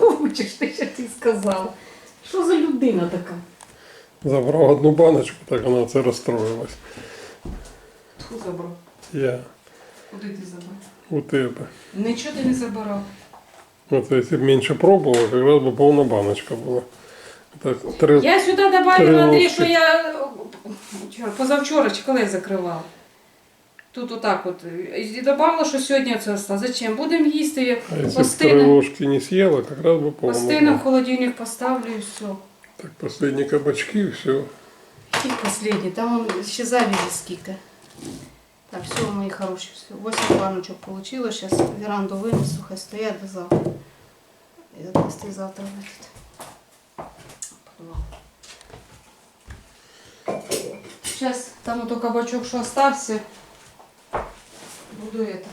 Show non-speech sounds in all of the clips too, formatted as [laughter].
Получиш ти, що ти сказав. Що за людина така? Забрав одну баночку, так вона це розстроїлась. Тьфу забрав. Я Куди ти забрав? у тебе. Нічого ти не забирав. Вот если бы меньше пробовал, как раз бы полная баночка была. Так, три... Я сюди добавила, Три Андрій, ложки. що я вчора, позавчора чи коли закривав. Тут отак от. І додавала, що сьогодні це осталось. Зачем? Будемо їсти. А если бы три Постигне, ложки не съела, как раз бы полная. постигне в была. холодильник поставлю і все. Так, последние кабачки, и все. І останній, там он ще завізі скільки. Так, все, мої хороші, все. 8 баночок получилось. Сейчас веранду винесу, хай стоять до завтра. І віднести завтра в этот подвал. Сейчас там ото кабачок, що остався, буду этот.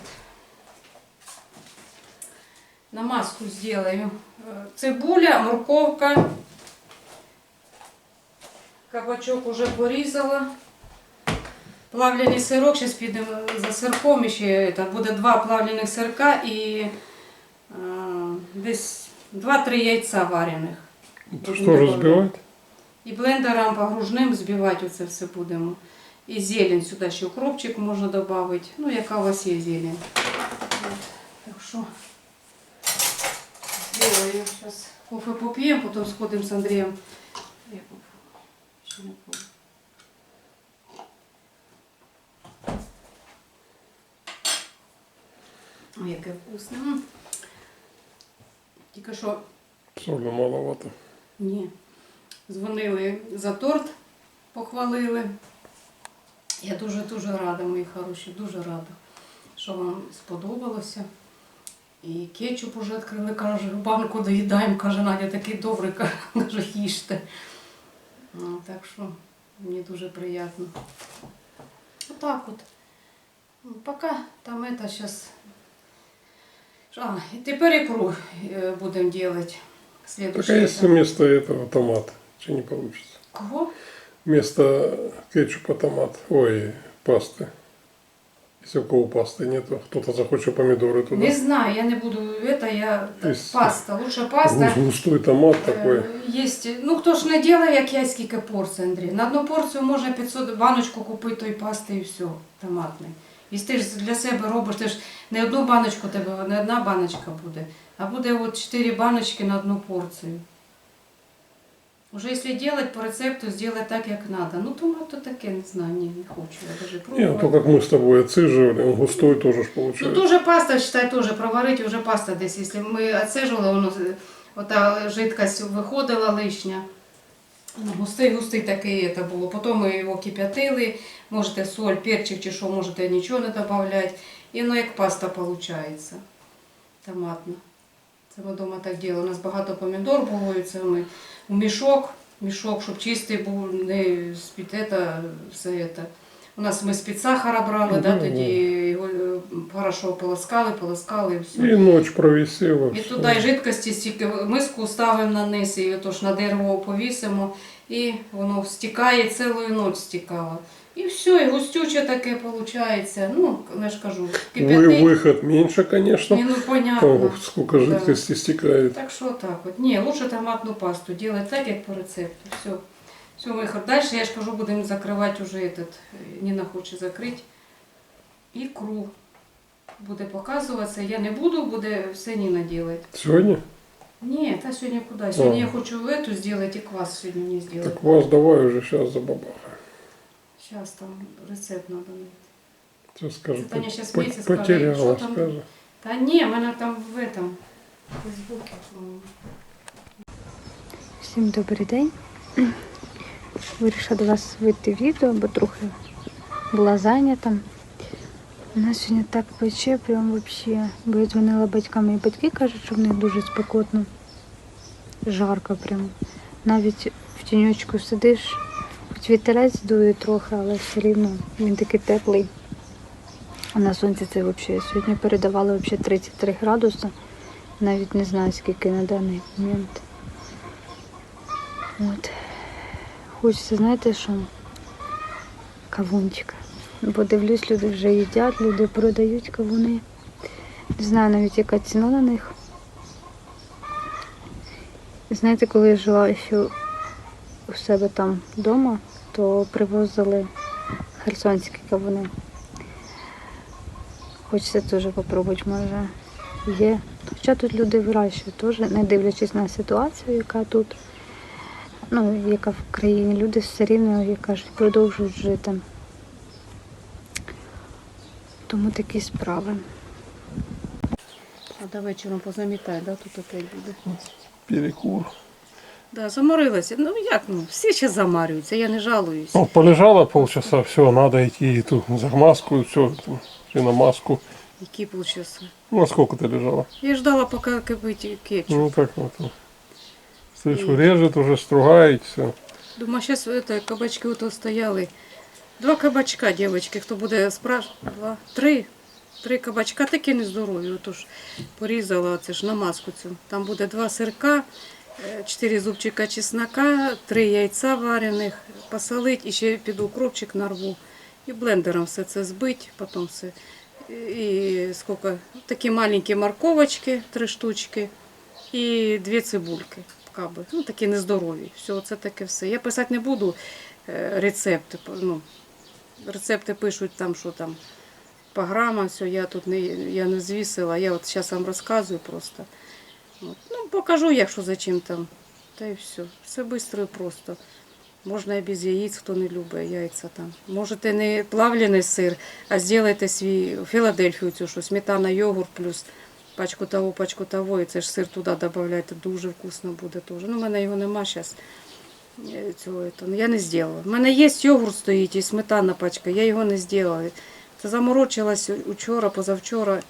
Намазку сделаю. Э, Цибуля, морковка, Кабачок уже порізала. Плавлений сирок, зараз підемо за сирком ще. Це буде два плавлених сирка і е, десь 2-3 яйця варених. Это что разбивать? І блендером погружним збивати оце все будемо. І зелень сюди ще укропчик можна додати. Ну, яка у вас є зелень. От. Так що зробаю. Зараз кофе поп'ємо, потім сходимо з Андрієм. Я. Ще не пробую. Ой, яке вкусне. Тільки що Соли маловато. ні. Дзвонили за торт, похвалили. Я дуже-дуже рада, мої хороші, дуже рада, що вам сподобалося. І кетчуп уже відкрили, каже, банку доїдаємо, каже, Надя такий добрий, каже, [laughs] їжте. Ну, так що мені дуже приємно. Отак от. Ну, Поки там это сейчас. А, і тепер ікру е, будемо робити. Так а Следующий если этап. вместо этого томат? Что не получится? Кого? Вместо кетчупа томат. Ой, пасты. Если у кого пасты нету, кто-то захочет помидоры туда. Не знаю, я не буду это, я То есть- паста, лучше паста. Гус- Густой томат Е, такой. Есть, ну хто ж не делає, як я скільки порцій, Андрій. На одну порцію можна 500 баночку купити тої пасти і все, томатної. І ти ж для себе робиш, ти ж не одну баночку у тебе, не одна баночка буде, а буде от 4 баночки на одну порцію. Уже якщо робити по рецепту, зробити так, як треба. Ну, томат то таке, не знаю, ні, не хочу. Я даже Не, пробувала. то как мы с тобой отцеживали, он густой тоже ж Ну, получается. дуже паста, считай, теж проварити, вже паста десь. Якщо ми відсижували, воно е, ота жидкость виходила лишня. Ну, Густий, густий такий це було. Потім ми його кип'ятили, можете соль, перчик чи що, можете нічого не додати. І воно як паста виходить. Томатна. Це ми вдома так робили. У нас багато помідор було, і це ми в мішок, мішок, щоб чистий був, не з-під це, все це. У нас ми з-під сахара брали, да, тоді його е, хорошо полоскали, полоскали і все. И ночь провисела. І туди і жидкості стільки миску ставимо на низ, і тож на дерево повісимо, і воно стікає, цілу ніч стікало. І все, і густюче таке виходить. Ну, я ж кажу, Вы, кип'ятний. выход меньше, конечно. Ні, ну понятно. Ого, сколько Да. жидкости стекает. Так що так от. Ні, лучше томатну пасту делать так, як по рецепту. Все. Все, мої хор- Дальше я ж кажу, будемо закривати уже этот. е, Ніна хоче закрити. Ікру. Буде показуватися. Я не буду, буде все Ніна делать. Сегодня? Ні, та сьогодні куди? Сьогодні А. я хочу эту сделать и квас сьогодні не сделать. Так вас давай уже сейчас забабахаем. Сейчас там рецепт надо найти. Сейчас скажу, Это Таня щас по- смеется, потеряла, там? скажет. Та ні, в мене там в этом в Фейсбуке, по-моєму. Всім добрий день. Вирішила до вас вийти відео, бо трохи була зайнята. У нас сьогодні так пече, прям вообще. Бо я дзвонила батькам, і батьки кажуть, що в них дуже спекотно. Жарко прям. Навіть в тіньочку сидиш, хоч вітерець дує трохи, але все рівно він такий теплий. А на сонці це взагалі. Сьогодні передавали взагалі 33 градуси. Навіть не знаю скільки на даний момент. От. Хочеться, знаєте що? Кавунчика. Бо дивлюсь, люди вже їдять, люди продають кавуни. Не знаю навіть яка ціна на них. Знаєте, коли я жила ще у себе там вдома, то привозили херсонські кавуни. Хочеться теж попробувати, може є. Хоча тут люди вирощують теж, не дивлячись на ситуацію, яка тут, ну, яка в країні, люди все рівно, як кажуть, продовжують жити. Тому такі справи. А до вечора позамітай, да, тут опять буде. Перекур. Да, заморилася. Ну як ну, всі ще замарюються, я не жалуюсь. Ну, полежала полчаса, все, надо идти тут за маску, все, и на маску. Які полчаса. Ну, а сколько ты лежала? Я ждала, поки кипить кетчуп. Ну, так вот. Слышу, режет уже, стругает, все. Думаю, зараз это, кабачки ото стояли. Два кабачка, дівчатки, хто буде спрашувати? Два, три. Три кабачка такі нездорові. Отож порізала це ж на маску цю. Там буде два сирка, е, чотири зубчика чеснока, три яйця варених, посолить і ще під укропчик нарву. І блендером все це збить, потім все. І скільки? Такі маленькі морковочки, три штучки, і дві цибульки. Каби. Ну, такі нездорові. Все, це таке все. Я писати не буду е, рецепти. Ну, рецепти пишуть там, що там по грамам, все, я тут не, я не звісила, я от зараз вам розказую просто. От. Ну, покажу, якщо за чим там. Та й все. Все швидко і просто. Можна і без яєць, хто не любить яйця там. Можете не плавлений сир, а зробите свій Філадельфію, цю, що сметана, йогурт плюс пачку того, пачку того, і це ж сир туди додавайте, дуже вкусно буде теж. Ну, в мене його нема зараз. Цього, ну, я не зробила. У мене є йогурт стоїть і сметана пачка, я його не зробила. Це заморочилась учора, позавчора.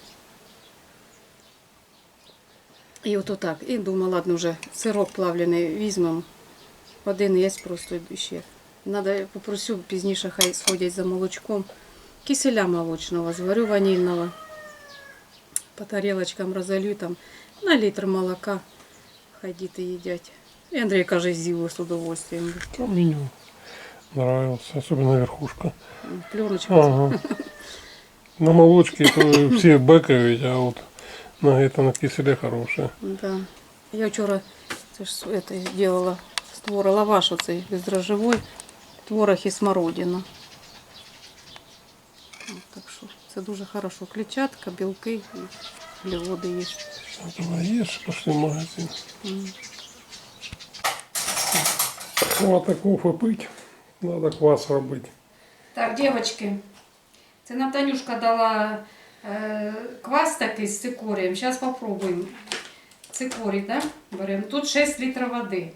І от отак. І думала, ладно, вже сирок плавлений візьмемо. Один є просто ще. Надо, попросю пізніше, хай сходять за молочком. Киселя молочного, зварю ванильного. По тарелочкам розолью там на літр молока. Хай діти їдять. І Андрій каже, з'їв з удовольствием. Там меню нравился, особенно верхушка. Пленочка. Ага. На молочке [laughs] то все бэкают, а вот На это на киселе хорошее. Да. Я вчора це ж это, делала з твора лаваш оцей бездрожжевой, творог і смородина. От, так що це дуже хорошо. Клетчатка, білки і вуглеводи є. Давай ешь, пошли в магазин. М. Хвата кофе пить, надо квас робить. Так, дівчатки, це нам Танюшка дала квас такий з цикорієм. Зараз спробуємо. Цикорій, да? Беремо. Тут 6 літрів води.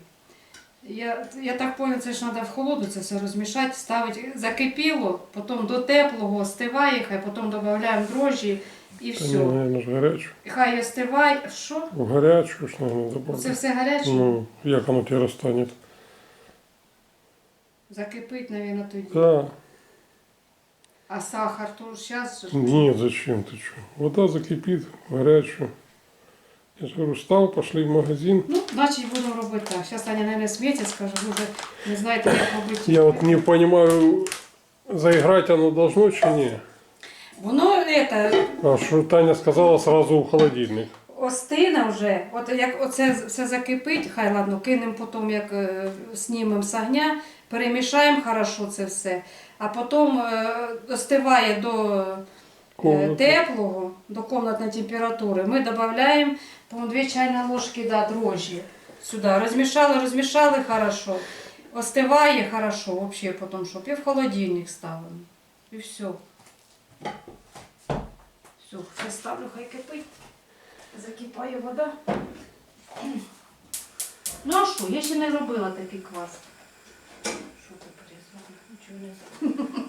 Я, я так поняла, це ж треба в холоду це все розмішати, ставити. Закипіло, потім до теплого остиває, хай потім додаємо дрожжі і все. гарячу. Хай остиває. Що? В гарячу ж, наверное, Це все гаряче? Ну, як оно тебе розтанет. Закипить, мабуть, тоді. Да. А сахар то зараз. Нет, зачем ты что? Вода закипит, горячую. Я же говорю, встал, пошли в магазин. Ну, значить, будемо робити так. Зараз Таня, наверное, сміється, скаже, ви вже не знаєте, як робити. Я вот не понимаю, заиграть оно должно чи не? Воно это, А что Таня сказала сразу в холодильник. остине вже. От як оце все закипить, хай ладно, кинемо потім, як е, знімемо з огня, перемішаємо хорошо це все. А потім е, остиває до е, Комнату. теплого, до комнатної температури. Ми додаємо, по-моєму, 2 чайні ложки да, дрожжі сюди. Розмішали, розмішали хорошо. Остиває хорошо, вообще потім, щоб і в холодильник ставимо. І все. Все, все ставлю, хай кипить. Закипає вода. Ну а що, я ще не робила такий квас. Що Нічого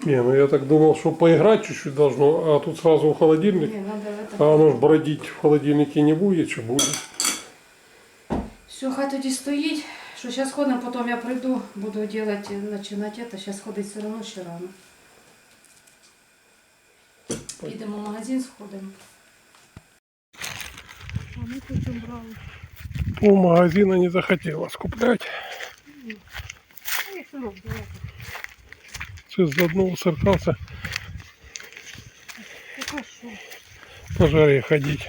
не. Не, ну я так думал, что поиграть чуть-чуть должно, а тут сразу в холодильник. Ні, надо это... А оно ж бродить в холодильнике не будет, что будет. Все, хай тоді стоїть. Що зараз ходимо, потім я прийду, буду делать, починати это. Зараз ходить все одно ще рано. Підемо в магазин, сходимо. А ми потім брали. Пол магазина не захотела скуплять. А я що роблю? Сейчас за одного сыркался Яка що? по жаре ходить.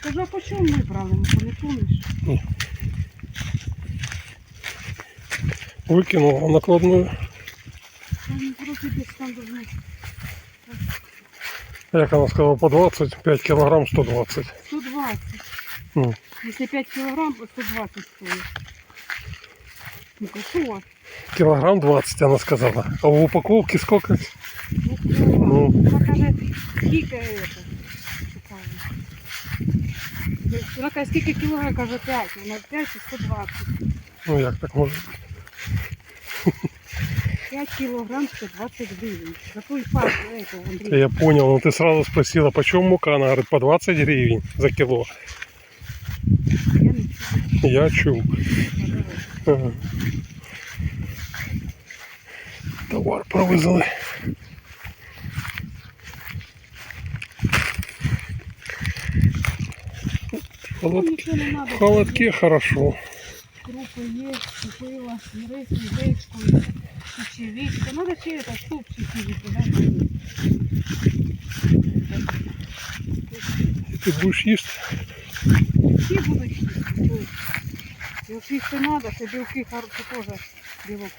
Скажи, а по чому ми брали, ну, не помниш? Выкинул накладную. Там вроде десь там должно Як она сказала, по 25 килограмм 120. 120. Ну, Если 5 килограмм, то 120 стоит. Ну-ка, что? килограмм 20 она сказала. А в упаковке сколько? Ну, килограмм. Ну. Вона каже, скільки это? Цікаво. Вона каже, скільки кілограм? Каже, 5. Вона 5 і 120. Ну як так може? 5 кілограм 120 гривень. За той пак, это, Да Андрій. я понял, но ты сразу спросила, почем мука? Она говорит, по 20 гривен за кило. Я не чую. Я чув. Ага. Товар провезли. Ну, Холод... нічого не надо. В холодке хорошо. Крупи є, купила, рис, гречку, печевичка. Надо ще это, супчики викидати. И ты будешь есть? Всі будуть їсти. Якщо їсти треба, то білки хороші теж білок.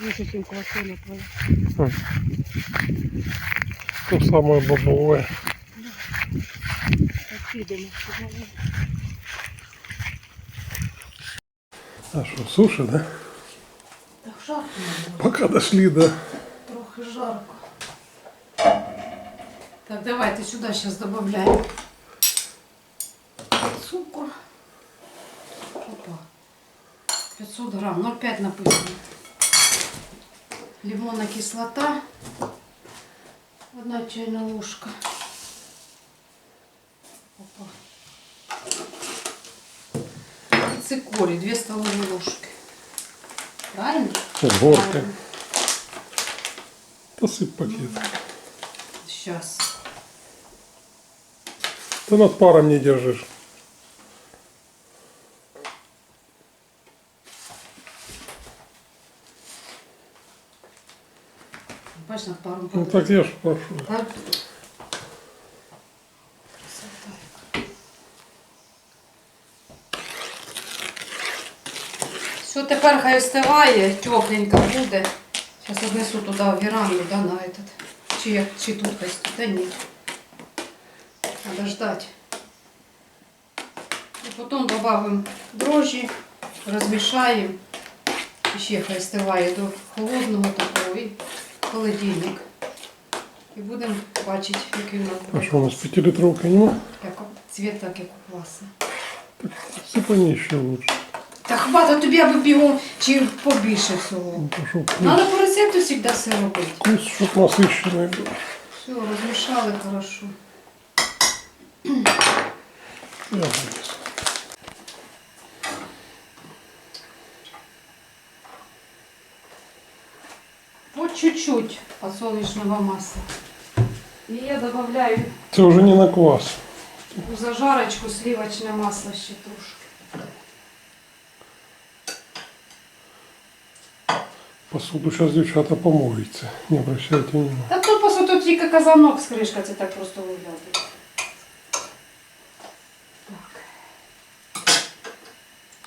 Вище, чим квасоля твоя. То самое бобовое. Підемо. А что, суши, да? Так жарко. Пока дошли до... Трохи жарко. Так, давайте сюда сейчас добавляем цукор. Опа. 500 грамм, 0,5 написано. Лимонная кислота. Одна чайная ложка. Опа. И цикорий, 2 столовые ложки. Правильно? С горкой. Посыпь пакет. Сейчас. Ты над паром не держишь. Бачиш, Ну так я ж прошу. Так. Все, тепер хай остиває, тепленько буде. Зараз однесу туди в віранду, да, на этот. Чи, як- чи тут хай стоїть. Да ні. Надо ждать. І потім додамо дрожжі, розмішаємо. І ще хай остиває до холодного такого і холодильник. І будемо бачити, який у нас А буде. что у нас пятилитровка нема? Як цвіт, так як у класа. Сыпани еще лучше. Та хвата тобі аби бігом чи побільше всього. Ну, то, чтоб вкус, Надо по рецепту завжди все робити. вкус чтоб насыщенный был. Все, розмішали хорошо. Я вынес. чуть-чуть подсолнечного масла. І я добавляю Это уже не на квас. у зажарочку сливочне масло ще трошки. Посуду сейчас девчата помоется. Не обращайте внимания. Та тут просто тут тільки казанок з кришка, це так просто виглядає. Так.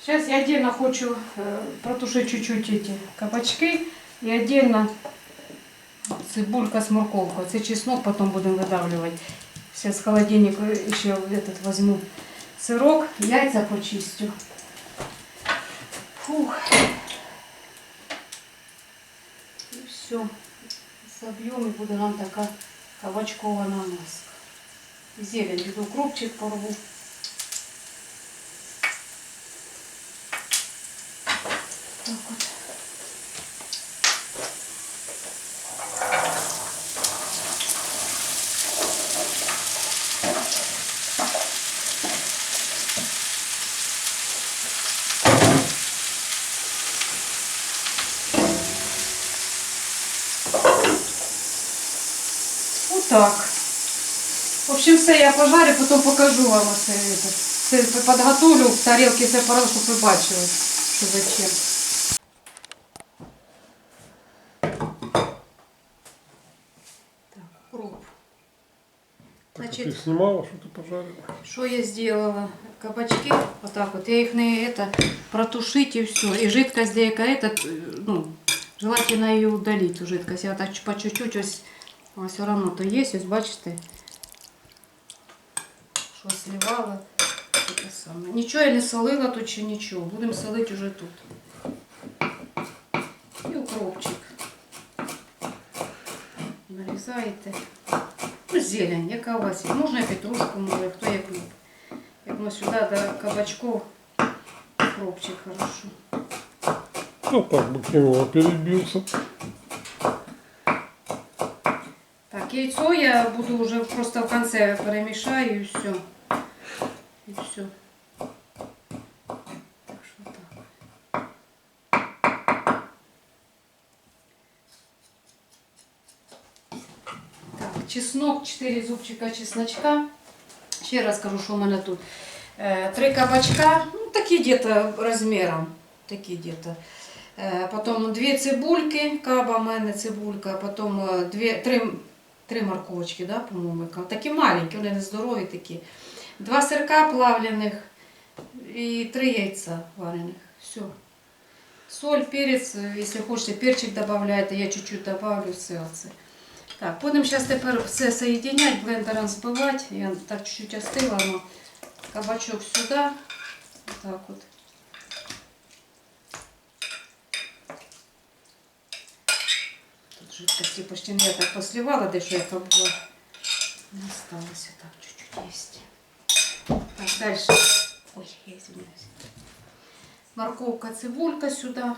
Сейчас я отдельно хочу э, протушить чуть-чуть эти кабачки и отдельно цибулька с морковкой. Це чеснок потом будем выдавливать. Сейчас в холодильник еще этот возьму сырок, яйца почистю. Фух. И все. Соб'ємо і буде нам така кабачкова намазка. Зелень, піду укропчик порву. Так от. Отак. В общем, все я пожарю, потім покажу вам все это. Все підготовлю в тарілки, все пора, щоб ви бачили, що зачем. Так, укроп. Так, а Значит- ты снимала, что ты пожарила? Что я сделала? Кабачки, вот так вот, я их не это, протушить и все. И жидкость для это, ну, желательно ее удалить, эту жидкость. Я так по чуть-чуть, ось, все равно то есть, ось, бачите, що сливала. Саме. Нічого я не солила тут чи нічого. Будемо солити вже тут. І укропчик. Нарізаєте. Ну, зелень, яка у вас є. Можна петрушку, може, хто як любить. Як ми сюди до кабачков укропчик хорошо. Ну так кинула, перебился. Так, яйцо я буду уже просто в конце перемешаю и все. И все. Так что так. Так, чеснок, 4 зубчика чесночка. Ще раз скажу, що у мене тут. Е, Три кабачка, ну такі где-то розміром. Такі где-то. Е, Потім дві цибульки, каба в мене цибулька, потім е, дві, три, три морковочки, да, по-моєму, такі маленькі, вони не здорові такі. Два сирка плавлених і три яйця варених. Все. Соль, перець, якщо хочете, перчик додавайте, я чуть-чуть добавлю все оце. Так, будемо зараз тепер все соєдиняти, блендером збивати. Я так чуть-чуть остила, но кабачок сюди. Так от. Жидкости почти не я так посливала, дещо яка була. Не осталося так чуть-чуть есть. Так, дальше. Ой, я извиняюсь. Морковка, цибулька сюда.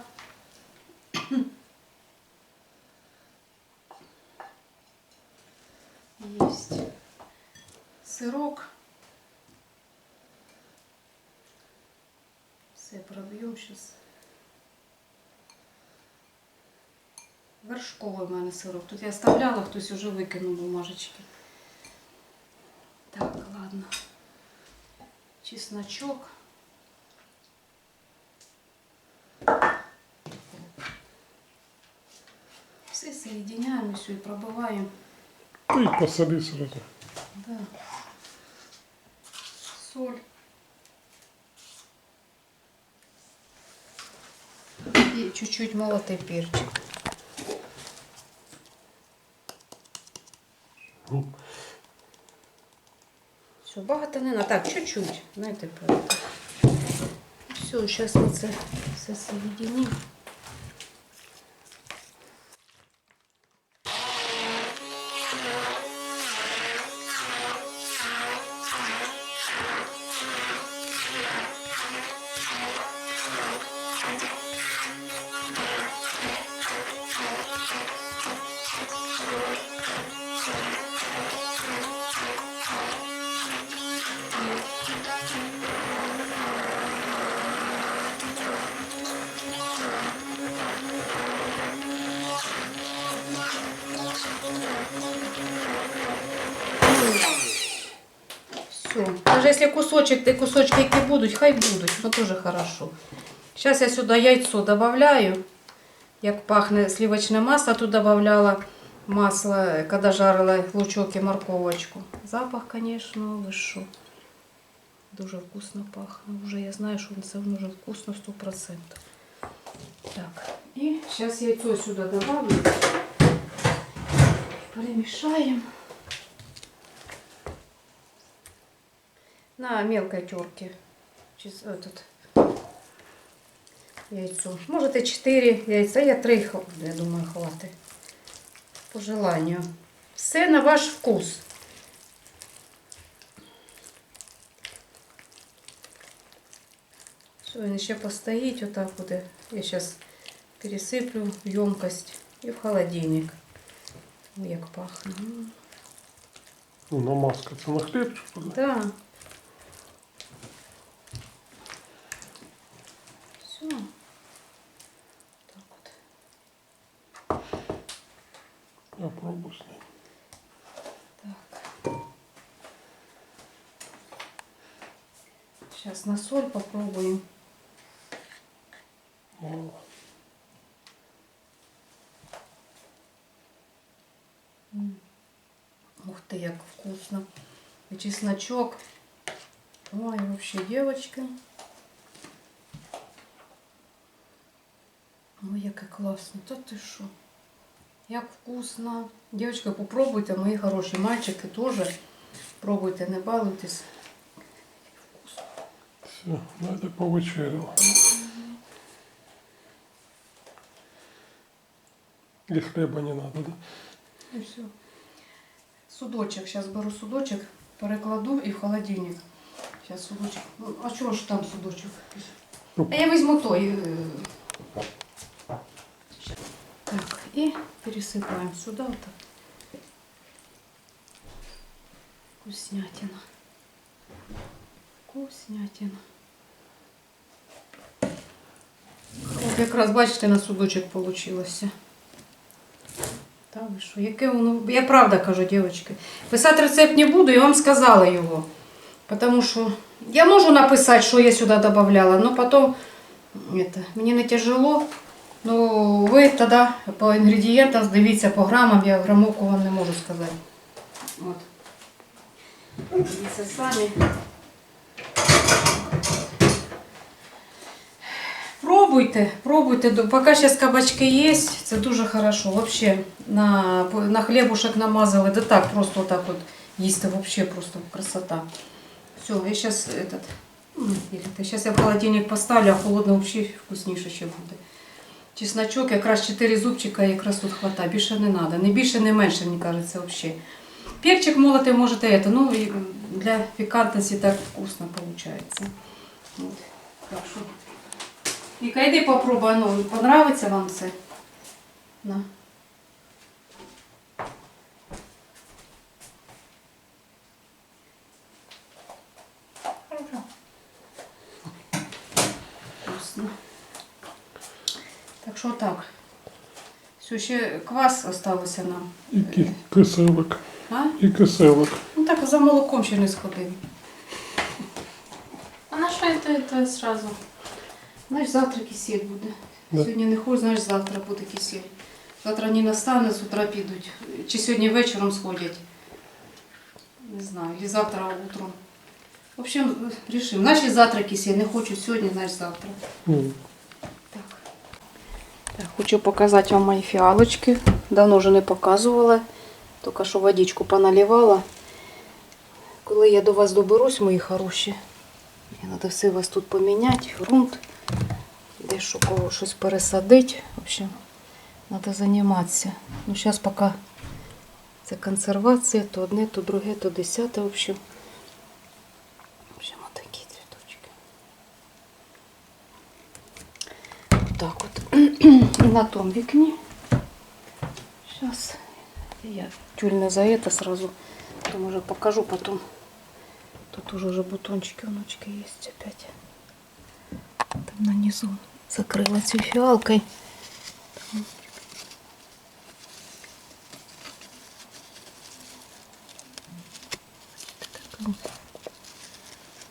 Есть сырок. Все проб'ємо сейчас. Вершковий у мене сирок. Тут я оставляла, хтось уже викинув бумажечки. Так, ладно. Чесночок. Все соединяем все и пробиваем. Ну и посоли сразу. Да. Соль. И чуть-чуть молотый перчик. Все, багато не надо. Так, чуть-чуть. Знаєте, Все, сейчас ми це все соединим. Все. Даже если кусочек, ты кусочки які будуть, хай будуть, но тоже хорошо. Сейчас я сюда яйцо добавляю. Як пахне сливочне масло, тут добавляла масло, когда жарила лучок і морковочку. Запах, конечно, що. Дуже вкусно пахне. Уже я знаю, що це дуже вкусно 100%. Так, і зараз яйцо сюди добавлю. Перемішаємо. на мелкой терке чис- этот, яйцо. Можете 4 яйця, я 3, я думаю, хватить. По желанию. Все на ваш вкус. Все, він ще постоїть отак буде. Я зараз пересиплю в емкость і в холодильник. Ой, як пахне. М. Ну, намазкаться на хлебчик. да? Да. Чесночок. Ой, вообще, девочки. Ой, яке класно. Та ти що? Як вкусно. Дівчатка, попробуйте, мої хороші мальчики теж. Пробуйте, не балуйтесь. Все, Надя повечеряла. И хлеба не надо, да? І все. Судочок. Зараз беру судочок, перекладу і в холодильник. Зараз судочок. Ну, а чого ж там судочок? А я візьму той. е. Так, і пересипаємо сюди. Отак. Вкуснятина. Вкуснятина. От якраз бачите, на судочок вийшло. Та що, яке воно. Я правда кажу, дівчатки. Писати рецепт не буду, я вам сказала його. Тому що я можу написати, що я сюди додавала, но потім это, мені не тяжело. Ну, ви тоді по інгредієнтам дивіться по грамам, я грамовку вам не можу сказати. От. Дивіться самі. Пробуйте, пробуйте. Поки зараз кабачки є, це дуже хорошо. Вообще на, на хлібушек намазали, да так, просто так от їсти, вообще просто красота. Все, я зараз этот, зараз я в холодильник поставлю, а холодно вообще вкусніше ще буде. Чесночок, якраз 4 зубчика якраз тут хватає. Більше не треба. Не більше, не менше, мені кажеться, взагалі. Перчик молотий можете это, ну для пікантності так вкусно виходить. Вот. Віка, йди попробуй, ну, понравиться вам це? На. Хорошо. Вкусно. Так що так. Все, ще квас залишився нам. И ки- киселок. А? И киселок. Ну так за молоком ще не сходив. А на що це, сразу? Знаєш, завтра кисель буде. Да. Сьогодні не хочеш, знаєш, завтра буде кисель. Завтра не настане, з утра підуть. Чи сьогодні вечором сходять. Не знаю, і завтра утром. В общем, рішимо. Значить завтра кисель. Не хочу сьогодні, значить завтра. М. Так. Так, хочу показати вам мої фіалочки. Давно вже не показувала. Тільки що водичку поналивала. Коли я до вас доберусь, мої хороші, мені треба все вас тут поміняти, ґрунт, дещо кого щось пересадити. В общем, треба займатися. Ну, зараз поки це консервація, то одне, то друге, то десяте, в общем. В общем, отакі цвіточки. Так от. [clears throat] На тому вікні. Сейчас я тюль за это сразу. Потом уже покажу потом. Тут уже уже бутончики, внучки есть опять. Там на низу закрыла цю фиалкой. Там. Так,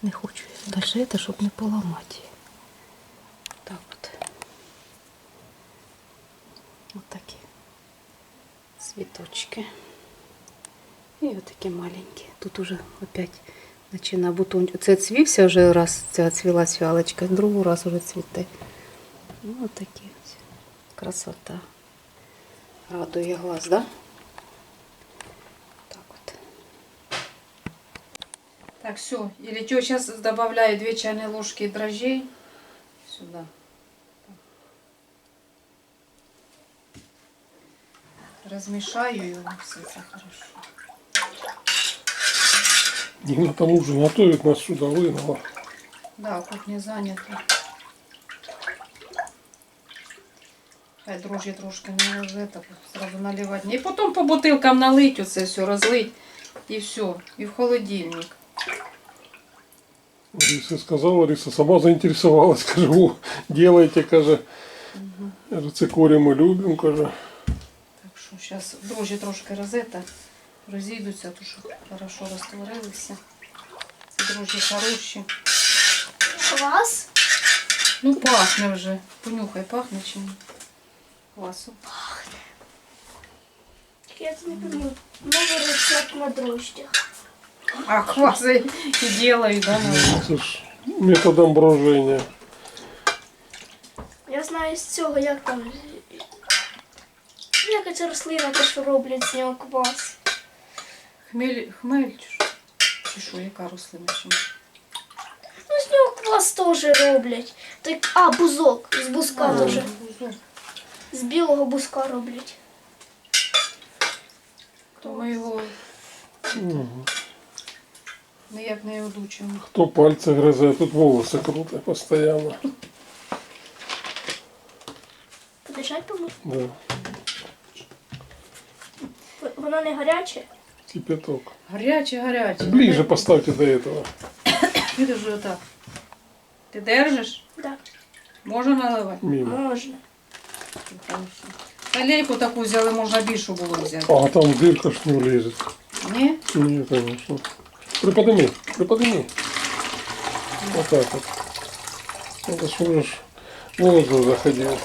Не хочу я дальше это, чтобы не поломать її. Так от. Вот такі цветочки. І отакі маленькі. Тут уже опять починає бутон. Це цвівся вже раз, ця цвіла фіалочка, другий раз уже цвіте. Ну, отакі ось. Красота. Радує глаз, да? Так от. Так, все. Или что, сейчас добавляю 2 чайные ложки дрожжей сюда. Размешаю его, все это хорошо. Нина там ужин готовит, нас сюда выгнала. Да, кухня занята. Хай дрожжі трошки не вже так сразу наливати. І потім по бутилкам налить оце все, розлить. І все. І в холодильник. Риса сказала, Риса сама заинтересовалась, [laughs] каже, о, делайте, каже. Каже, цикорі ми любимо, каже. Так що зараз дрожжі трошки розета, розійдуться, то що хорошо розтворилися. Це дрожжі хороші. Клас? Ну пахне вже. Понюхай, пахне чи ні? Класу. Я це не пам'ятаю. Новий рецепт на дрожжах. А квасы и делают, да? наверное? Це ж методом брожения. Я знаю з цього, як там. Яка ця рослина, те, що роблять з нього квас. Хмель, хмель чи що? Чи що, яка рослина? Чи ні? Ну, з нього квас теж роблять. Так, а, бузок. З бузка теж. бузок. З білого бузка роблять. То ми його Мгм. ніяк не одучимо. Хто пальці гризе, тут волоси крути постійно. Подержать помочь? Да. Воно не гаряче? Кипяток. Гаряче, гаряче. Ближе поставьте до этого. Підержи отак. Ти держиш? Да. Можна наливати? Мимо. Можна. Талейку таку взяли, можна більшу було взяти. А там дырка ж не влезет. Ні? Не, конечно. Приподними, приподними. Вот так вот. Это ж уже ж воздух заходил.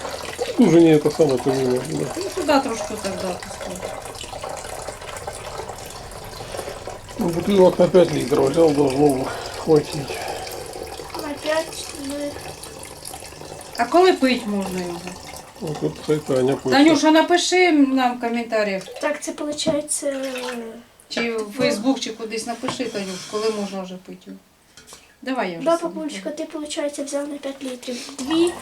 Уже не это самое, то мимо. Да. Ну, сюди трошки так дати. Ну, бутылок на 5 литров взял, должно хватить. На 5 ми. А коли пить можна його? Тут цей Таня пусть. Танюша, напиши нам в коментарях. Так, це виходить. Чи в Фейсбук, чи кудись напиши, Танюш, коли можна вже пити. Давай я вже. Да, сама папулечка, ти, виходить, взяв на 5 літрів. Дві.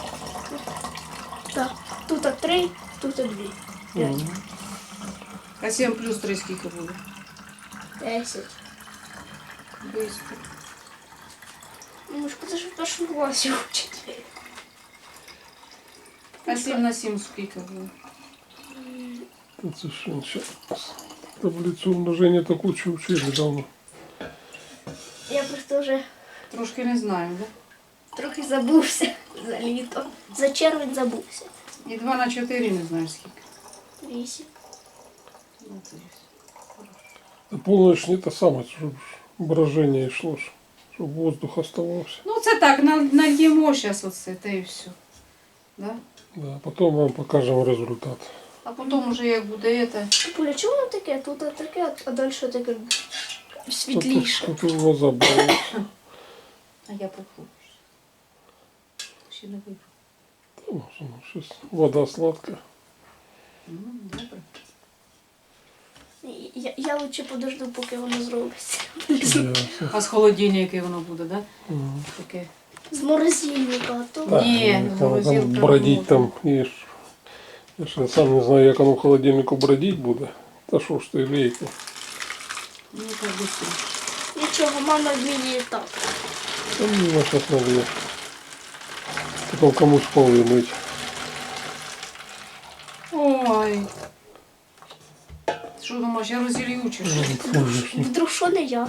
Так, тут три, тут дві. П'ять. Мгм. А 7 плюс 3 скільки буде? Десять. Быстро. Ну, ж куди ж в першому класі вчити? А 7 на 7 скільки буде? Это ж сейчас. Таблицу умножения то кучу учили давно. Я просто вже Трошки не знаю, да? трохи забувся [laughs] за літо. За червень забувся. І 2 на 4 не знаю скільки. Вісім. Ну, це є. Да полночь не то самое, чтобы брожение шло, чтобы воздух оставался. Ну це так, на- нальємо зараз оце, та і все. Да? Да, потом вам покажем результат. А потім уже як буде це. Папуля, чому воно таке? Тут таке, а далі таке світліше. Тут, тут его забрал. А я попробую. Ще не вибрав. Сейчас вода сладкая. Ну, добре. Я, я лучше подожду, поки воно зробиться. А з холодильника воно буде, да? Мгм. Таке. З морозильника, а то. Так, Ні, там, морозилка там бродить буде. там. І ж, я ж сам не знаю, як воно в холодильнику бродить буде. Та що ж ти лейки. Ну, так быстрее. Нічого, мама вміє так. Та мені зараз надо. Потім комусь поли мить. Ой. Що думаєш, я розілью чи що? Конечно. Вдруг що не я.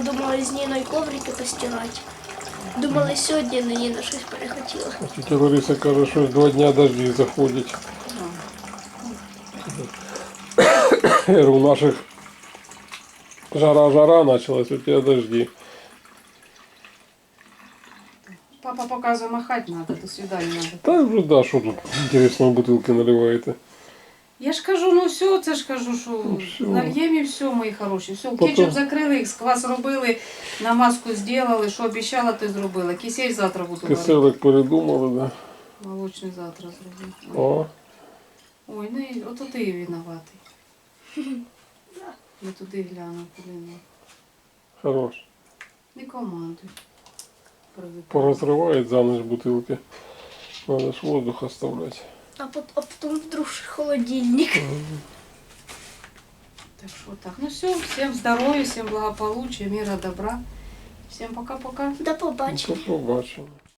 Завтра надумали з Ніною коврики постирати. Думали сьогодні, але Ніна щось перехотіла. Тетя Лариса каже, що два дня дожді заходять. Я говорю, у наших жара-жара началась, у тебя дожди. Папа показує, махать надо, до свидания надо. Та вже да, що тут інтересної бутилки наливаєте. Я ж кажу, ну все, це ж кажу, що Ну, всьо. нальєм і все, мої хороші. Все, Потім- кетчуп закрили, їх квас робили, намазку зробили, що обіцяла, то зробила. Кисель завтра буду. Киселик передумали, да. Молочний завтра зроблю. О, Ой, не, ото ти винуватий. Не туди глянув, блин. хорош. Не командуй. Поразрывает за ночь бутылки. Надо ж воздух оставлять. А, пот- а потім вдруг холодильник. Так что так. Ну все, всем здоровья, всем благополучия, мира, добра. Всем пока-пока. До побачення. Ну, побачимо.